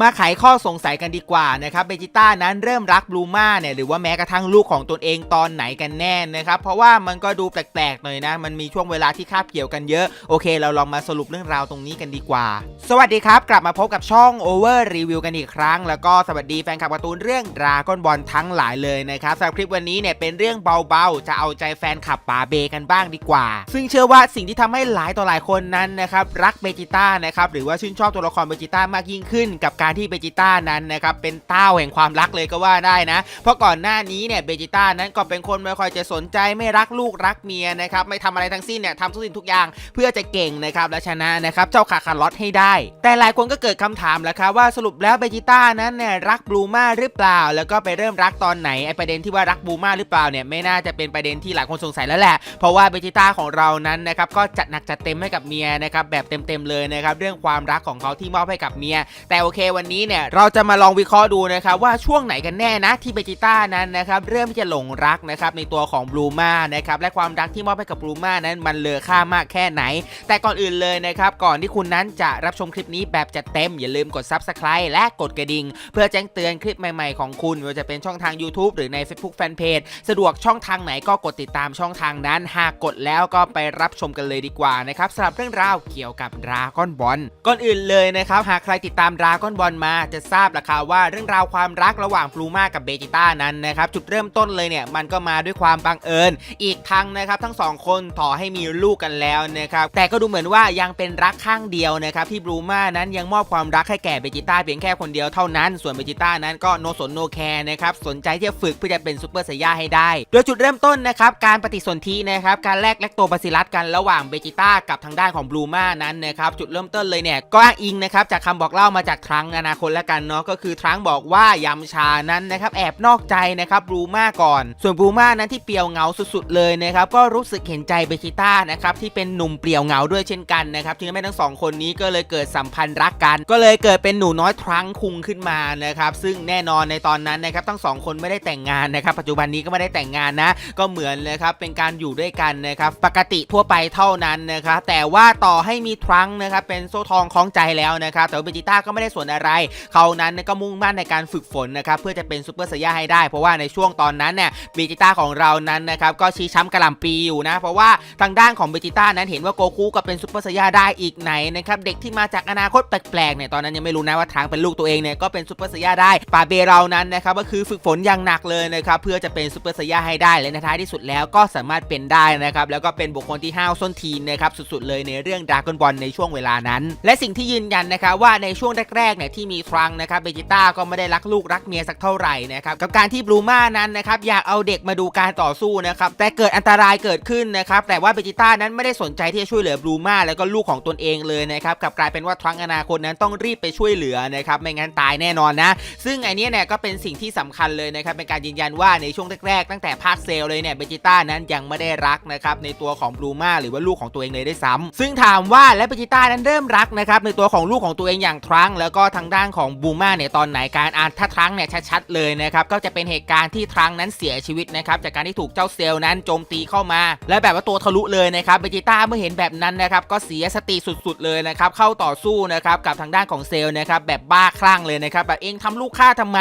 มาไขข้อสงสัยกันดีกว่านะครับเบจิต้านั้นเริ่มรักบลูมาเนี่ยหรือว่าแม้กระทั่งลูกของตนเองตอนไหนกันแน่นะครับเพราะว่ามันก็ดูแปลกๆหน่อยนะ มันมีช่วงเวลาที่คาบเกี่ยวกันเยอะโอเค เราลองมาสรุปเรื่องราวตรงนี้กันดีกว่า สวัสดีครับ กลับมาพบกับช่อง Over Review กันอีกครั้ง แล้วก็สวัสดีแฟนคลับการ์ตูนเรื่องดราก้อนบอลทั้งหลายเลยนะครับสำหรับคลิปวันนี้เนี่ยเป็นเรื่องเบาๆ จะเอาใจแฟนคลับป๋าเบกันบ้างดีกว่า ซึ่งเชื่อว่าสิ่งที่ทำให้หลายต่อหลายคนนั้นนะครับรักเบจิต้านะครับหรือว่าชื่นชอบตัวละครเบจิต้ามากยิ่งขึ้นกับการที่เบจิต้านั้นนะครับเป็นเต้าแห่งความรักเลยก็ว่าได้นะ เพราะก่อนหน้านี้เนี่ยเบจิต้านั้นก็เป็นคนไม่ค่อยจะสนใจไม่รักลูกรักเมียนะครับไม่ทำอะไรทั้งสิ้นเนี่ยทำทุกสิ่งทุกอย่างเพื่อจะเก่งนะครับและชนะนะครับเจ้าคาคาร์ลอตให้ได้ แต่หลายคนก็เกิดคำถามแล้วครับว่าสรุปแล้วเบจิต้านั้นเนี่ยรักบลูมาหรือเปล่า แล้วก็ไปเริ่มรักตอนไหนไอประเด็นที่ว่ารักบลูมาหรือเปล่าเนี่ยไม่น่าจะเป็นประเด็นที่หลายคนสงสัยแล้วแหละ เพราะว่าเบจิต้าของเรานั้นนะครับก็จัดหนักจัดเต็มให้กับเมียนะครับแบบเต็มๆเลยนะครับเรื่องความรักของเขาที่มอบให้กับเมีย แต่โอเควันนี้เนี่ยเราจะมาลองวิเคราะห์ดูนะครับว่าช่วงไหนกันแน่นะที่เบจิต้านั้นนะครับเริ่มที่จะหลงรักนะครับในตัวของบลูมานะครับและความรักที่มอบให้กับบลูมานั้นมันเลอค่ามากแค่ไหน แต่ก่อนอื่นเลยนะครับก่อนที่คุณนั้นจะรับชมคลิปนี้แบบจัดเต็มอย่าลืมกด Subscribe และกดกระดิ่ง เพื่อแจ้งเตือนคลิปใหม่ๆของคุณไม่ว่าจะเป็นช่องทาง YouTube หรือใน Facebook Fanpage สะดวกช่องทางไหนก็กดติดตามช่องทางนั้น หากกดแล้วก็ไปรับชมกันเลยดีกว่านะครับสำหรับเรื่องราวเกี่ยวกับดราก้อนบอลก่อนอื่นเลยนะครับหากใครติดตามดราก้อนบอลมาจะทราบราคาว่าเรื่องราวความรักระหว่างบลูมากับเบจิต้านั้นนะครับจุดเริ่มต้นเลยเนี่ยมันก็มาด้วยความบังเอิญ อีกทั้งนะครับทั้งสองคนต่อให้มีลูกกันแล้วนะครับแต่ก็ดูเหมือนว่ายังเป็นรักข้างเดียวนะครับที่บลูมานั้นยังมอบความรักให้แก่เบจิต้าเพียงแค่คนเดียวเท่านั้น ส่วนเบจิต้านั้นก็โนสนโนแคร์นะครับสนใจที่จะฝึกเพื่อจะเป็นซูเปอร์ไซย่าให้ได้ โดยจุดเริ่มต้นนะครับการปฏิสนธินะครับการแลกแลคโตบาซิลัสกันระหว่างเบจิต้ากับทางด้านของบลูมานั้นนะครับจุดเริ่มต้นเลยเนี่ยก็อ้างอิงนะครับจากคำบอกเล่ามาจากทรังอนาคตแล้วกันเนาะก็คือทรังบอกว่ายำชานั้นนะครับแอบนอกใจนะครับบลูมาก่อน ส่วนบลูมานั้นที่เปรียวเหงาสุดๆเลยนะครับก็รู้สึกเห็นใจเบจิต้านะครับที่เป็นหนุ่มเปรียวเหงาด้วยเช่นกันนะครับจึงทำให้ทั้งสองคนนี้ก็เลยเกิดสัมพันธ์รักกัน ก็เลยเกิดเป็นหนูน้อยทรังคุงขึ้นมานะครับซึ่งแน่นอนในตอนนั้นนะครับทั้งสองคนไม่ได้แต่งงานนะครับปัจจุบันนี้ก็ไม่ได้แต่งงานนะ ก็เหมือนนะครับเป็นการอยู่ด้วยกันนะครับปกติทั่วไปเท่านั้นนะครับแต่ว่าต่อให้มีทรังนะครับเป็นโซ่ทองคล้องใจแล้วนะครับแต่เบจิต้าก็ไม่ได้สนอะไร เขานั้นก็มุ่งมั่นในการฝึกฝนนะครับเพื่อจะเป็นซูเปอร์ไซย่าให้ได้ เพราะว่าในช่วงตอนนั้นเนี่ยเบจิต้าของเรานั้นนะครับก็ชี้ช้ำกระลำปีอยู่นะ เพราะว่าทางด้านของเบจิต้านั้นเห็นว่าโกคูก็เป็นซูเปอร์ไซย่าได้อีกไหนนะครับเด็กที่มาจากอนาคตแปลกๆเนี่ยตอนนั้นยังไม่รู้นะว่าทางเป็นลูกตัวเองเนี่ยก็เป็นซูเปอร์ไซย่าได้ปาเบเรานั้นนะครับก็คือฝึกฝนอย่างหนักเลยนะครับเพื่อจะเป็นซูเปอร์ไซย่าให้ได้และในท้ายที่สุดแล้วก็สามารถเป็นได้นะครับแล้วก็เป็นบุคคลที่ห้าวส้นทีนนะครับสุดๆเลยในเรื่องดราก้อนบอลในช่วงเวลานั้น และสิ่งที่ยืนยันนะครับว่าในช่วงแรกๆเนี่ยที่มีทรังนะครับเบจิต้าก็ไม่ได้รักลูกรักเมียสักเท่าไหร่นะครับกับการที่บลูม่านั้นนะครับอยากเอาเด็กมาดูการต่อสู้นะครับแต่เกิดอันตรายเกิดขึ้นนะครับแต่ว่าเบจิต้านั้นไม่ได้สนใจที่จะช่วยเหลือบลูม่าแล้วก็ลูกของตนเองเลยนะครับกับกลายเป็นว่าทรังอนาคตนั้นต้องรีบไปช่วยเหลือนะครับไม่งั้นตายแน่นอนนะ ซึ่งไอเนี้ยเนี่ยก็เป็นสิ่งที่สำคัญเลยนะครับเป็นการยืนยันว่าในช่วงแรกๆตั้งแต่ภาคเซลเลยเนี่ยเบจิต้านั้นยังไม่ได้รักนะครับในตัวของบลูม่าหรือว่าลูกของตัวเองเลยได้ซ้ำซึ่งถามว่าแล้วเบจิต้านั้นเริ่มรักนะครับในตัวของลูกของตัวเองอย่างทรังแล้วก็ทางด้านของบูมาเนี่ยตอนไหนการอ่านถ้าทรังเนี่ยชัดๆเลยนะครับก็จะเป็นเหตุการณ์ที่ทรังนั้นเสียชีวิตนะครับจากการที่ถูกเจ้าเซลล์นั้นโจมตีเข้ามา และแบบว่าตัวทะลุเลยนะครับเบจิต้าเมื่อเห็นแบบนั้นนะครับก็เสียสติสุดๆเลยนะครับเข้าต่อสู้นะครับกับทางด้านของเซลล์นะครับแบบบ้าคลั่งเลยนะครับแบบเองทำลูกฆ่าทำไม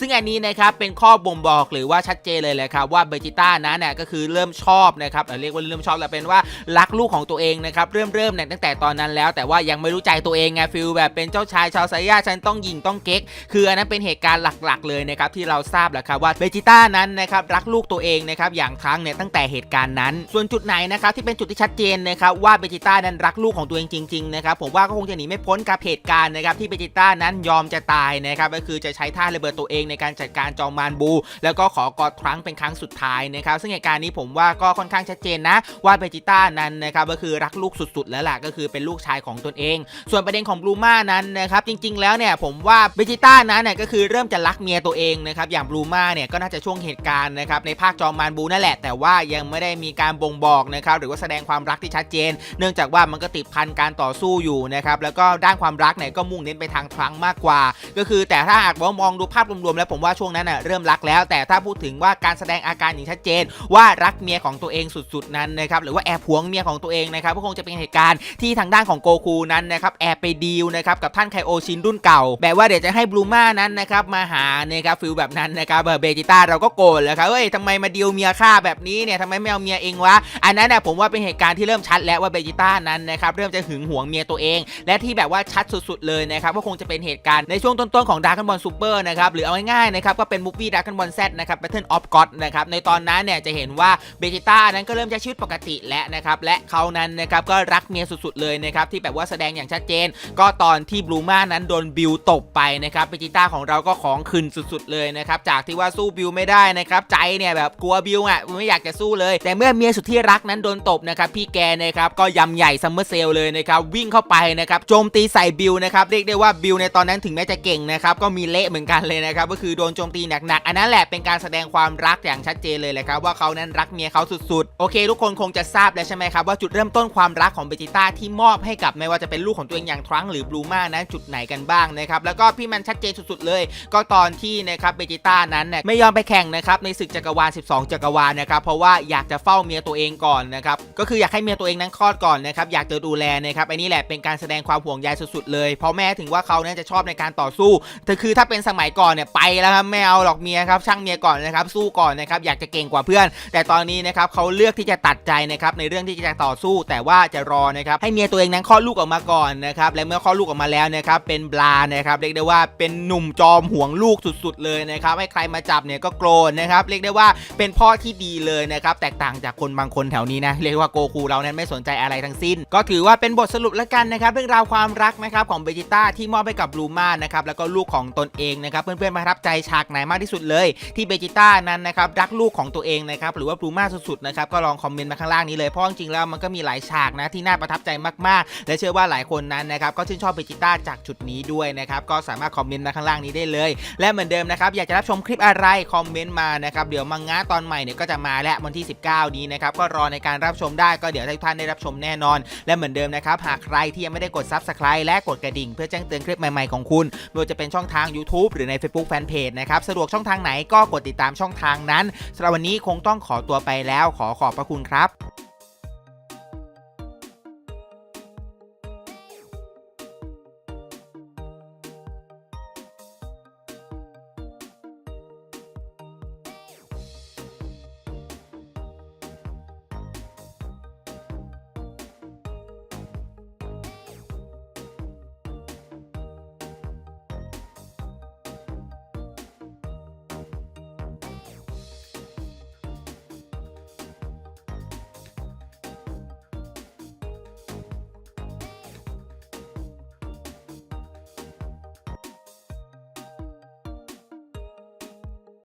ซึ่งอันนี้นะครับเป็นข้อบ่งบอกหรือว่าชัดเจนเลยแหละครับว่าเบจิต้านั้นเนี่ยก็คือเริ่มชอบนะครับเอ่อเรียกว่าเริ่มชอบแล้วเป็นว่ารักลูกของตัวเองนะครับเริ่มเริ่มเนี่ยตั้งแต่ตอนนั้นแล้ว แต่ว่ายังไม่รู้ใจตัวเองไงฟิลแบบเป็นเจ้าชายชาวไซย่าฉันต้องยิงต้องเก๊ก คืออันนั้นเป็นเหตุการณ์หลักๆ เลยนะครับที่เราทราบแหละครับว่าเบจิต้านั้นนะครับรักลูกตัวเองนะครับอย่างครั้งเนี่ยตั้งแต่เหตุการณ์นั้น ส่วนจุดไหนนะครับที่เป็นจุดที่ชัดเจนนะครับว่าเบจิต้านั้นรักลูกของตัวเองจริงๆนะครับผมว่าก็คงจะหนีไม่พ้นกับเหตุการณ์นะครับที่เบจิต้านั้นยอมจะตายนะครับก็คือจะใช้ท่าระเบิดตัวเองในการจัดการจอมมารบู แล้วก็ขอกอดครั้งเป็นครั้งสุดท้ายนะครับซึ่งเหตุการณ์นี้ผมว่าก็ค่อนข้างชัดเจนนะว่าเบจิต้านั้นนะครับก็คือรักลูกสุดๆ แล้วล่ะก็คือเป็นลูกชายของตนเอง ส่วนประเด็นของบลูมานั้นนะครับจริงๆแล้วแล้วเนี่ยผมว่าเบจิต้านั้นเนี่ยก็คือเริ่มจะรักเมียตัวเองนะครับอย่างบลูมาเนี่ยก็น่าจะช่วงเหตุการณ์นะครับในภาคจอมมารบูนั่นแหละ แต่ว่ายังไม่ได้มีการบ่งบอกนะครับหรือว่าแสดงความรักที่ชัดเจน เนื่องจากว่ามันก็ติดพันการต่อสู้อยู่นะครับแล้วก็ด้านความรักเนี่ยก็มุ่งเน้นไปทางทรังมากกว่า ก็คือแต่ถ้าหากว่ามองดูภาพรวมๆแล้วผมว่าช่วงนั้นน่ะเริ่มรักแล้ว แต่ถ้าพูดถึงว่าการแสดงอาการอย่างชัดเจน ว่ารักเมียของตัวเองสุดๆนั้นนะครับหรือว่าแอบหวงเมียของตัวเองนะครับก็คงจะเป็นเหตุการณ์ที่ทางด้านของโกคูนั้นนะครับแอบไปดีลนะครับกับท่านไคโอชินรุ่นเก่า แบบว่าเดี๋ยวจะให้บลูม่านั้นนะครับมาหาเนะครับฟิลแบบนั้นนะครับเบจิต้าเราก็โกรธแล้วครับเฮ้ยทำไมมาดิวเมียข้าแบบนี้เนี่ยทำไมไม่เอาเมียเองวะอันนั้นนะผมว่าเป็นเหตุการณ์ที่เริ่มชัดแล้วว่าเบจิต้านั้นนะครับเริ่มจะหึงหวงเมียตัวเอง และที่แบบว่าชัดสุดๆเลยนะครับก็คงจะเป็นเหตุการณ์ในช่วงต้นๆของดาร์กบอลซูเปอร์นะครับหรือเอาง่ายๆนะครับก็เป็นมูฟวี่ดาร์กบอลแซดนะครับ Battle of God นะครับในตอนนั้นเนี่ยจะเห็นว่าเบจิต้านั้นก็เริ่มใช้ชีวิตปกติแล้วนะครับและเขานั้นนะครับก็รักเมียสุดๆเลยนะครับที่แบบว่าแสดงอย่างชัดเจน ก็ตอนที่บลูมานั้นโดนนบิวตบไปนะครับเบจิต้าของเราก็ของขึ้นสุดๆเลยนะครับจากที่ว่าสู้บิวไม่ได้นะครับใจเนี่ยแบบกลัวบิวอะไม่อยากจะสู้เลย แต่เมื่อเมียสุดที่รักนั้นโดนตบนะครับพี่แกนะครับก็ยำใหญ่ซัมเมอร์เซลเลยนะครับวิ่งเข้าไปนะครับโจมตีใส่บิวนะครับเรียกได้ว่าบิวในตอนนั้นถึงแม้จะเก่งนะครับก็มีเละเหมือนกันเลยนะครับก็คือโดนโจมตีหนักๆอันนั้นแหละเป็นการแสดงความรักอย่างชัดเจนเลยแหละครับว่าเขานั้นรักเมียเขาสุดๆ โอเค ทุกคนคงจะทราบแล้วใช่ไหมครับว่าจุดเริ่มต้นความรักของเบจิต้าที่มอบให้กับไม่ว่าจะเป็นลูกของตัวเองอย่างทรังหรือบลูมานั้นจุดไหนกันบ้างนะครับแล้วก็พี่มันชัดเจนสุดๆเลย ก็ตอนที่นะครับเบจิต้านั้นเนี่ยไม่ยอมไปแข่งนะครับในศึกจักรวาล 12 จักรวาลนะครับเพราะว่าอยากจะเฝ้าเมียตัวเองก่อนนะครับก็คืออยากให้เมียตัวเองนั้นคลอดก่อนนะครับอยากจะดูแลนะครับไอันนี้แหละเป็นการแสดงความห่วงใยสุดๆเลยเพราะแม่ถึงว่าเขาเนั้นจะชอบในการต่อสู้แต่คือถ้าเป็นสมัยก่อนเนี่ยไปแล้วครับไม่เอาหรอกเมียครับช่างเมียก่อนนะครับสู้ก่อนนะครับอยากจะเก่งกว่าเพื่อน แต่ตอนนี้นะครับเขาเลือกที่จะตัดใจนะครับในเรื่องที่จะต่อสู้ แต่ว่าจะรอนะครับให้เมียตัวเองนั้นคลอดลูกออกมาก่อนนะครับและเมื่อคลอดลูกออกมาแล้วนะครับเป็นบลานะครับเรียกได้ว่าเป็นหนุ่มจอมห่วงลูกสุดๆ เลยนะครับให้ใครมาจับเนี่ยก็โกรธนะครับเรียกได้ว่าเป็นพ่อที่ดีเลยนะครับแตกต่างจากคนบางคนแถวนี้นะเรียกว่าโกคูเรานั้นไม่สนใจอะไรทั้งสิ้น ก็ถือว่าเป็นบทสรุปแล้วกันนะครับเรื่องราวความรักนะครับของเบจิต้าที่มอบให้กับบลูมานะครับแล้วก็ลูกของตนเองนะครับเพื่อนๆประทับใจฉากไหนมากที่สุดเลย ที่เบจิต้านั้นนะครับรักลูกของตัวเองนะครับหรือว่าบลูมาสุดๆนะครับก็ลองคอมเมนต์มาข้างล่างนี้เลยเพราะจริงๆแล้วมันก็มีหลายฉากนะที่น่าประทับใจมากๆ และเชื่อว่าหลายคนนั้นนะครับก็ชื่นชอบเบจิต้าจากจุดนี้ด้วยนะครับก็สามารถคอมเมนต์มาข้างล่างนี้ได้เลย และเหมือนเดิมนะครับอยากจะรับชมคลิปอะไรคอมเมนต์มานะครับเดี๋ยวมังงะตอนใหม่เนี่ยก็จะมาแล้ววันที่ 19 นี้นะครับก็รอในการรับชมได้ก็เดี๋ยวทุกท่านได้รับชมแน่นอน และเหมือนเดิมนะครับหากใครที่ยังไม่ได้กด Subscribe และกดกระดิ่ง เพื่อแจ้งเตือนคลิปใหม่ๆของคุณไม่ว่าจะเป็นช่องทาง YouTube หรือใน Facebook Fanpage นะครับสะดวกช่องทางไหนก็กดติดตามช่องทางนั้นสำหรับวันนี้คงต้องขอตัวไปแล้วขอขอบพระคุณครับ